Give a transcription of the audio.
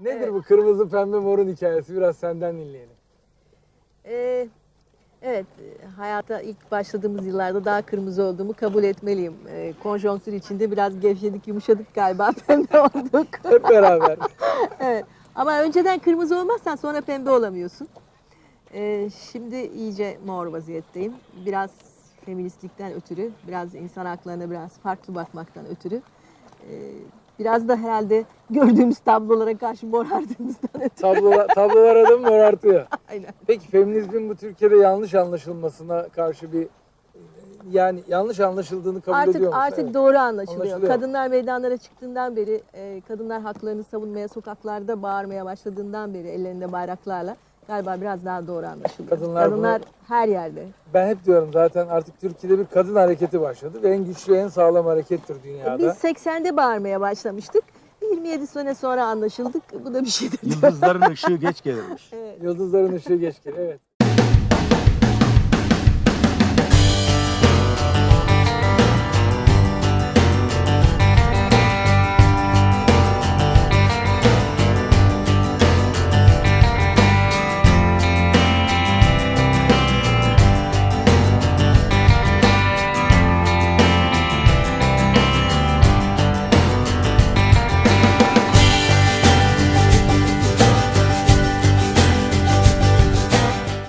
Nedir Evet. bu kırmızı pembe morun hikayesi? Biraz senden dinleyelim. Ee, evet, hayata ilk başladığımız yıllarda daha kırmızı olduğumu kabul etmeliyim. Ee, konjonktür içinde biraz gevşedik, yumuşadık galiba, pembe olduk. Hep beraber. evet. Ama önceden kırmızı olmazsan sonra pembe olamıyorsun. Ee, şimdi iyice mor vaziyetteyim. Biraz feministlikten ötürü, biraz insan haklarına biraz farklı bakmaktan ötürü. Ee, biraz da herhalde gördüğümüz tablolara karşı morardığımızdan ötürü. Tablolar, tablolar adamı morartıyor. Aynen. Peki feminizmin bu Türkiye'de yanlış anlaşılmasına karşı bir yani yanlış anlaşıldığını kabul Artık ediyor musun? artık Evet. doğru anlaşılıyor. Anlaşılıyor. Kadınlar meydanlara çıktığından beri, e, kadınlar haklarını savunmaya, sokaklarda bağırmaya başladığından beri ellerinde bayraklarla galiba biraz daha doğru anlaşılıyor. Kadınlar bunu- her yerde. Ben hep diyorum zaten artık Türkiye'de bir kadın hareketi başladı ve en güçlü en sağlam harekettir dünyada. Biz 80'de bağırmaya başlamıştık. 27 sene sonra anlaşıldık. Bu da bir şeydir. Yıldızların ışığı geç gelirmiş. Evet. Yıldızların ışığı geç geliyor. Evet.